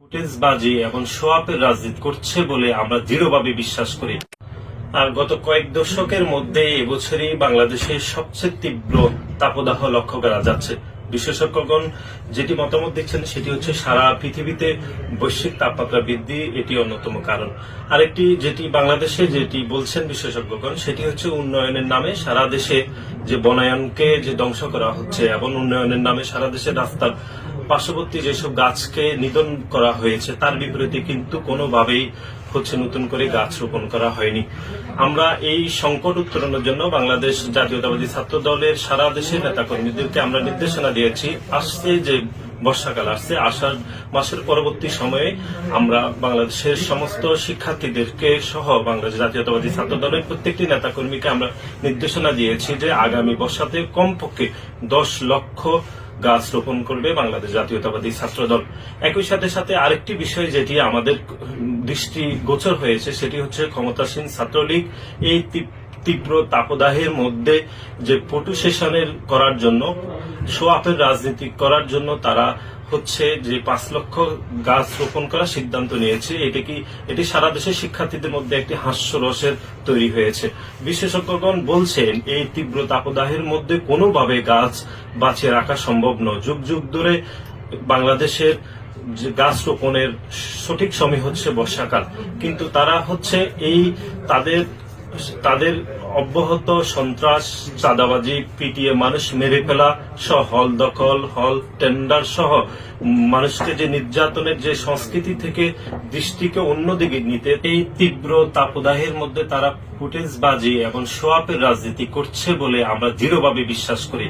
ফুটেজবাজি সোয়াপের রাজনীতি করছে বলে আমরা দৃঢ়ভাবে বিশ্বাস করি। আর গত কয়েক দশকের মধ্যে এবছরই বাংলাদেশের সবচেয়ে তীব্র তাপদাহ লক্ষ্য করা যাচ্ছে। বিশেষজ্ঞগণ যেটি মতামত দিচ্ছেন সেটি হচ্ছে সারা পৃথিবীতে বৈশ্বিক তাপমাত্রা বৃদ্ধি, এটি অন্যতম কারণ। আরেকটি যেটি বাংলাদেশে যেটি বলছেন বিশেষজ্ঞগণ, সেটি হচ্ছে উন্নয়নের নামে সারা দেশে যে বনায়নকে যে ধ্বংস করা হচ্ছে, এবং উন্নয়নের নামে সারা দেশের রাস্তার পার্শ্ববর্তী যেসব গাছকে নিধন করা হয়েছে, তার বিপরীতে কিন্তু কোনোভাবেই হচ্ছে নতুন করে গাছ রোপণ করা হয়নি। আমরা এই সংকট উত্তরণের জন্য বাংলাদেশ জাতীয়তাবাদী ছাত্র দলের সারা দেশের নেতাকর্মীদেরকে আমরা নির্দেশনা দিয়েছি, আসছে যে বর্ষাকাল আসছে, আষাঢ় মাসের পরবর্তী সময়ে আমরা বাংলাদেশের সমস্ত শিক্ষার্থীদেরকে সহ বাংলাদেশ জাতীয়তাবাদী ছাত্র দলের প্রত্যেকটি নেতাকর্মীকে আমরা নির্দেশনা দিয়েছি যে আগামী বর্ষাতে কমপক্ষে দশ লক্ষ গাছ রোপণ করবে বাংলাদেশ জাতীয়তাবাদী ছাত্র দল একই সাথে সাথে আরেকটি বিষয় যেটি আমাদের দৃষ্টি গোচর হয়েছে, সেটি হচ্ছে ক্ষমতাসীন ছাত্রলীগ। এই তীব্র তাপদাহের মধ্যে যে পটু সেশনের করার জন্য সোয়াপের রাজনীতি করার জন্য তারা হচ্ছে যে পাঁচ লক্ষ গাছ রোপণ করার সিদ্ধান্ত নিয়েছে। এটি কি, এটি সারা দেশের শিক্ষার্থীদের মধ্যে একটি হাস্যরসের তৈরি হয়েছে। বিশেষজ্ঞগণ বলছেন, এই তীব্র তাপদাহের মধ্যে কোনোভাবে গাছ বাঁচিয়ে রাখা সম্ভব নয়। যুগ যুগ ধরে বাংলাদেশের গাছ রোপণের সঠিক সময় হচ্ছে বর্ষাকাল। কিন্তু তারা হচ্ছে এই, তাদের তাদের অব্যাহত সন্ত্রাস, চাঁদাবাজি, পিটিয়ে মানুষ মেরে ফেলা সহ হল দখল, হল টেন্ডার সহ মানুষকে যে নির্যাতনের যে সংস্কৃতি থেকে দৃষ্টিকে অন্যদিকে নিতে, এই তীব্র তাপদাহের মধ্যে তারা ফুটেজবাজি এবং সোয়াপের রাজনীতি করছে বলে আমরা দৃঢ়ভাবে বিশ্বাস করি।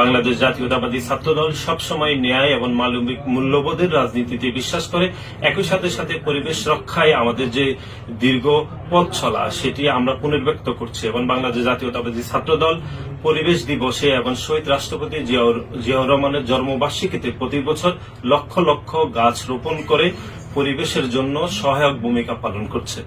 বাংলাদেশ জাতীয়তাবাদী ছাত্রদল সবসময় ন্যায় এবং মানবিক মূল্যবোধের রাজনীতিতে বিশ্বাস করে। একই সাথে সাথে পরিবেশ রক্ষায় আমাদের যে দীর্ঘ পথ চলা, সেটি আমরা পুনর্ব্যক্ত করছি এবং বাংলাদেশ জাতীয়তাবাদী ছাত্রদল পরিবেশ দিবসে এবং শহীদ রাষ্ট্রপতি জিয়াউর রহমানের জন্মবার্ষিকীতে প্রতি বছর লক্ষ লক্ষ গাছ রোপণ করে পরিবেশের জন্য সহায়ক ভূমিকা পালন করছে।